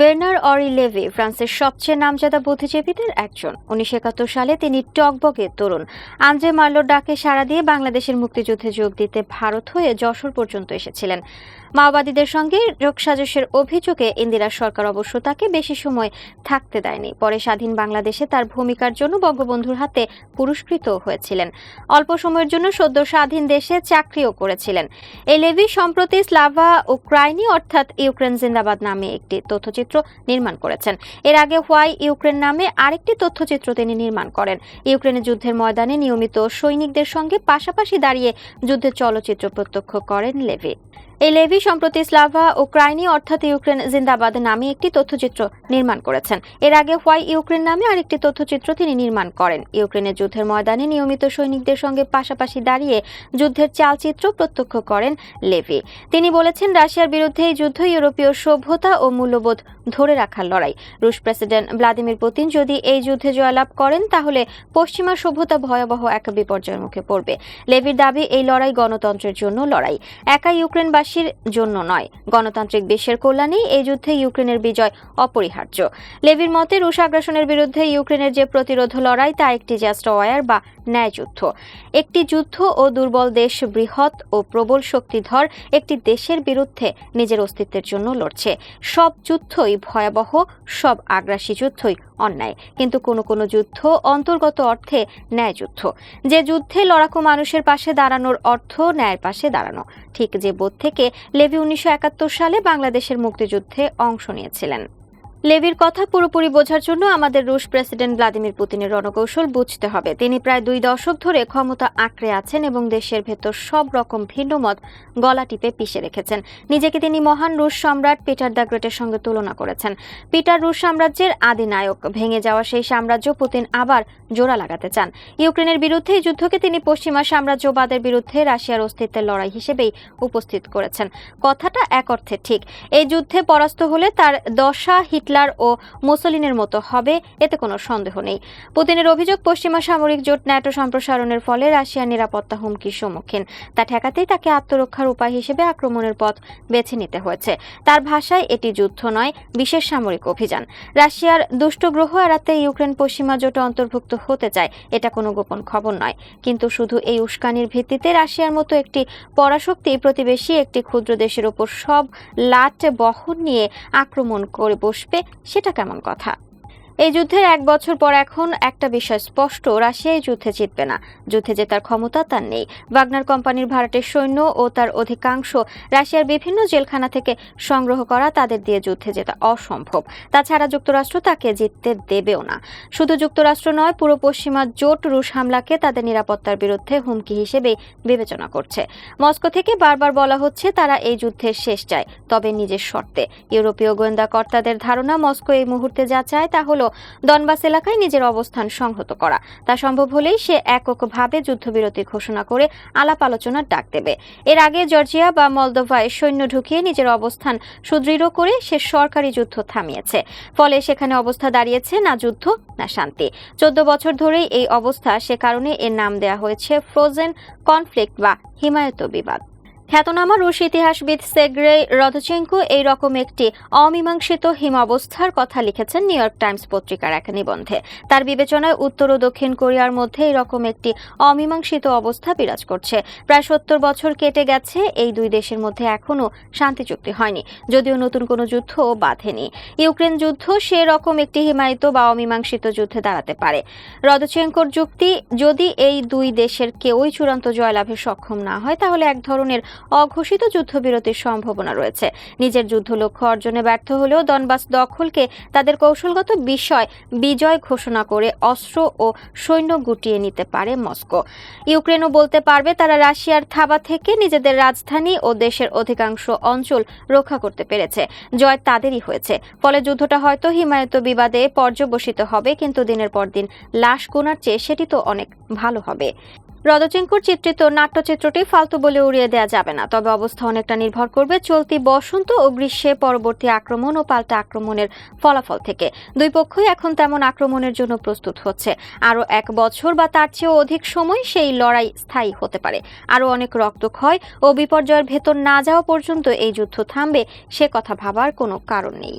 বের্নার Ori Levy ফ্রান্সের সবচেয়ে নামজাদা বুদ্ধিজীবীদের একজন। উনিশশো একাত্তর সালে তিনি টকবগে তরুণ। আন্দ্রে মার্লোর ডাকে সাড়া দিয়ে বাংলাদেশের মুক্তিযুদ্ধে যোগ দিতে ভারত হয়ে যশোর পর্যন্ত এসেছিলেন। মাওবাদীদের সঙ্গে যোগসাজশের অভিযোগে ইন্দিরা সরকার অবশ্য তাকে বেশি সময় থাকতে দেয়নি। পরে স্বাধীন বাংলাদেশে তার ভূমিকার জন্য বঙ্গবন্ধুর হাতে পুরস্কৃত হয়েছিলেন। অল্প সময়ের জন্য সদ্য স্বাধীন দেশে চাকরিও করেছিলেন। এই লেভি সম্প্রতি স্লাভা উক্রাইনি অর্থাৎ ইউক্রেন জিন্দাবাদ নামে একটি তথ্যচিত্র নির্মাণ করেছেন। এর আগে হোয়াই ইউক্রেন নামে আরেকটি তথ্যচিত্র তিনি নির্মাণ করেন। ইউক্রেনের যুদ্ধের ময়দানে নিয়মিত সৈনিকদের সঙ্গে পাশাপাশি দাঁড়িয়ে যুদ্ধের চলচ্চিত্র প্রত্যক্ষ করেন লেভি। এই লেভি সম্প্রতি স্লাভা ও ক্রাইনি অর্থাৎ ইউক্রেন জিন্দাবাদ নামে একটি তথ্যচিত্র নির্মাণ করেছেন। এর আগে হোয়াই ইউক্রেন নামে আরেকটি তথ্যচিত্র তিনি নির্মাণ করেন। ইউক্রেনের যুদ্ধের ময়দানে নিয়মিত সৈনিকদের সঙ্গে পাশাপাশি দাঁড়িয়ে যুদ্ধের চালচিত্র প্রত্যক্ষ করেন লেভি। তিনি বলেছেন, রাশিয়ার বিরুদ্ধে এই যুদ্ধ ইউরোপীয় সভ্যতা ও মূল্যবোধ ধরে রাখার লড়াই। রুশ প্রেসিডেন্ট ভ্লাদিমির পুতিন যদি এই যুদ্ধে জয়লাভ করেন, তাহলে পশ্চিমা সভ্যতা ভয়াবহ এক বিপর্যয়ের মুখে পড়বে। লেভির দাবি, এই লড়াই গণতন্ত্রের জন্য লড়াই। একা ইউক্রেনবাসীর জন্য নয়। গণতান্ত্রিক বিশ্বের কল্যাণেই এই যুদ্ধে ইউক্রেনের বিজয় অপরিহার্য। লেভির মতে, রুশ আগ্রাসনের বিরুদ্ধে ইউক্রেনের যে প্রতিরোধ লড়াই, তা একটি জাস্ট ওয়ার বা ন্যায় যুদ্ধ একটি যুদ্ধ ও দুর্বল দেশ বৃহৎ ও প্রবল শক্তিধর একটি দেশের বিরুদ্ধে নিজের অস্তিত্বের জন্য লড়ছে। সব যুদ্ধই ভয়াবহ সব আগ্রাসী যুদ্ধই অন্যায়। কিন্তু কোনো কোনো যুদ্ধ অন্তর্গত অর্থে ন্যায় যুদ্ধ যে যুদ্ধে লড়াকু মানুষের পাশে দাঁড়ানোর অর্থ ন্যায়ের পাশে দাঁড়ানো। ঠিক যে বোধ থেকে লেভি উনিশশো একাত্তর সালে বাংলাদেশের মুক্তিযুদ্ধে অংশ নিয়েছিলেন। লেভির কথা পুরোপুরি বোঝার জন্য আমাদের রুশ প্রেসিডেন্ট ভ্লাদিমির পুতিনের রণকৌশল বুঝতে হবে। তিনি প্রায় দুই দশক ধরে ক্ষমতা আঁকড়ে আছেন এবং দেশের ভেতর সব রকম ভিন্ন মত গলা টিপে পিষে রেখেছেন। নিজেকে তিনি মহান রুশ সম্রাট পিটার দ্য গ্রেটের সঙ্গে তুলনা করেছেন। পিটার রুশ সাম্রাজ্যের আদি নায়ক ভেঙে যাওয়া সেই সাম্রাজ্য পুতিন আবার জোড়া লাগাতে চান। ইউক্রেনের বিরুদ্ধে যুদ্ধকে তিনি পশ্চিমা সাম্রাজ্যবাদের বিরুদ্ধে রাশিয়ার অস্তিত্বের লড়াই হিসেবেই উপস্থিত করেছেন। কথাটা এক অর্থে ঠিক। এই যুদ্ধে পরাস্ত হলে তার দশা হিটলার ও মুসলিনের মতো হবে, এতে কোনো সন্দেহ নেই। পুতিনের অভিযোগ, পশ্চিমা সামরিক জোট ন্যাটো সম্প্রসারণের ফলে রাশিয়ার নিরাপত্তা হুমকির সম্মুখীন। তা ঠেকাতেই তাকে আত্মরক্ষার উপায় হিসেবে আক্রমণের পথ বেছে নিতে হয়েছে। তার ভাষায়, এটি যুদ্ধ নয়, বিশেষ সামরিক অভিযান। রাশিয়ার দুষ্ট গ্রহ এড়াতে ইউক্রেন পশ্চিমা জোটে অন্তর্ভুক্ত হতে চায়, এটা কোনো গোপন খবর নয়। কিন্তু শুধু এই উস্কানির ভিত্তিতে রাশিয়ার মতো একটি পরাশক্তি প্রতিবেশী, একটি ক্ষুদ্র দেশের ওপর সব লাট বহন নিয়ে আক্রমণ করে বসবে সেটা কেমন কথা? এই যুদ্ধের এক বছর পর এখন একটা বিষয় স্পষ্ট রাশিয়া এই যুদ্ধে জিতবে না। যুদ্ধে জেতার ক্ষমতা তার নেই। ওয়াগনার কোম্পানির ভাড়াটের সৈন্য ও তার অধিকাংশ রাশিয়ার বিভিন্ন জেলখানা থেকে সংগ্রহ করা তাদের দিয়ে যুদ্ধে জেতা অসম্ভব। তাছাড়া যুক্তরাষ্ট্র তাকে জিততে দেবেও না। শুধু যুক্তরাষ্ট্র নয়, পুরো পশ্চিমা জোট রুশ হামলাকে তাদের নিরাপত্তার বিরুদ্ধে হুমকি হিসেবে বিবেচনা করছে। মস্কো থেকে বারবার বলা হচ্ছে তারা এই যুদ্ধের শেষ চায়, তবে নিজের শর্তে। ইউরোপীয় গোয়েন্দা কর্তাদের ধারণা, মস্কো এই মুহূর্তে যা চায় তা হলো দনবাস এলাকায় নিজের অবস্থান সংহত করা। তা সম্ভব হলেই সে এককভাবে যুদ্ধবিরতি ঘোষণা করে আলাপ আলোচনার ডাক দেবে। এর আগে জর্জিয়া বা মলদোভায় সৈন্য ঢুকিয়ে নিজের অবস্থান সুদৃঢ় করে সে সরকারি যুদ্ধ থামিয়েছে। ফলে সেখানে অবস্থা দাঁড়িয়েছে না যুদ্ধ, না শান্তি। চোদ্দ বছর ধরেই এই অবস্থা সে কারণে এর নাম দেয়া হয়েছে ফ্রোজেন কনফ্লিক্ট বা হিমায়ত বিবাদ। খ্যাতনামা রুশ ইতিহাসবিদ সেগ্রে রদচেঙ্কো এই রকম একটি অমীমাংসিত হিমাবস্থার কথা লিখেছেন নিউ ইয়র্ক টাইমস পত্রিকার এক নিবন্ধে। তার বিবেচনায় উত্তর ও দক্ষিণ কোরিয়ার মধ্যে এরকম একটি অমীমাংসিত অবস্থা বিরাজ করছে। প্রায় সত্তর বছর কেটে গেছে, এই দুই দেশের মধ্যে এখনও শান্তি চুক্তি হয়নি, যদিও নতুন কোনো যুদ্ধ বাঁধেনি। ইউক্রেন যুদ্ধ সে রকম একটি হিমায়িত বা অমীমাংসিত যুদ্ধে দাঁড়াতে পারে। রদচেঙ্কোর যুক্তি, যদি এই দুই দেশের কেউই চূড়ান্ত জয়লাভে সক্ষম না হয়, তাহলে এক ধরনের অঘোষিত যুদ্ধবিরতির সম্ভাবনা রয়েছে। নিজের যুদ্ধ লক্ষ্য অর্জনে ব্যর্থ হলেও দনবাস দখলকে তাদের কৌশলগত বিষয় বিজয় ঘোষণা করে অস্ত্র ও সৈন্য গুটিয়ে নিতে পারে মস্কো। ইউক্রেনও বলতে পারবে তারা রাশিয়ার থাবা থেকে নিজেদের রাজধানী ও দেশের অধিকাংশ অঞ্চল রক্ষা করতে পেরেছে। জয় তাদেরই হয়েছে। ফলে যুদ্ধটা হয়তো হিমায়িত বিবাদে পর্যবসিত হবে, কিন্তু দিনের পর দিন লাশ গোনার চেয়ে সেটি তো অনেক ভালো হবে। রদচেঙ্কুর চিত্রিত নাট্যচিত্রটি ফালতু বলে উড়িয়ে দেওয়া যাবে না। তবে অবস্থা অনেকটা নির্ভর করবে চলতি বসন্ত ও গ্রীষ্মে পরবর্তী আক্রমণ ও পাল্টা আক্রমণের ফলাফল থেকে। দুই পক্ষই এখন তেমন আক্রমণের জন্য প্রস্তুত হচ্ছে। আরও এক বছর বা তার চেয়েও অধিক সময় সেই লড়াই স্থায়ী হতে পারে। আরও অনেক রক্তক্ষয় ও বিপর্যয়ের ভেতর না যাওয়া পর্যন্ত এই যুদ্ধ থামবে, সে কথা ভাবার কোনো কারণ নেই।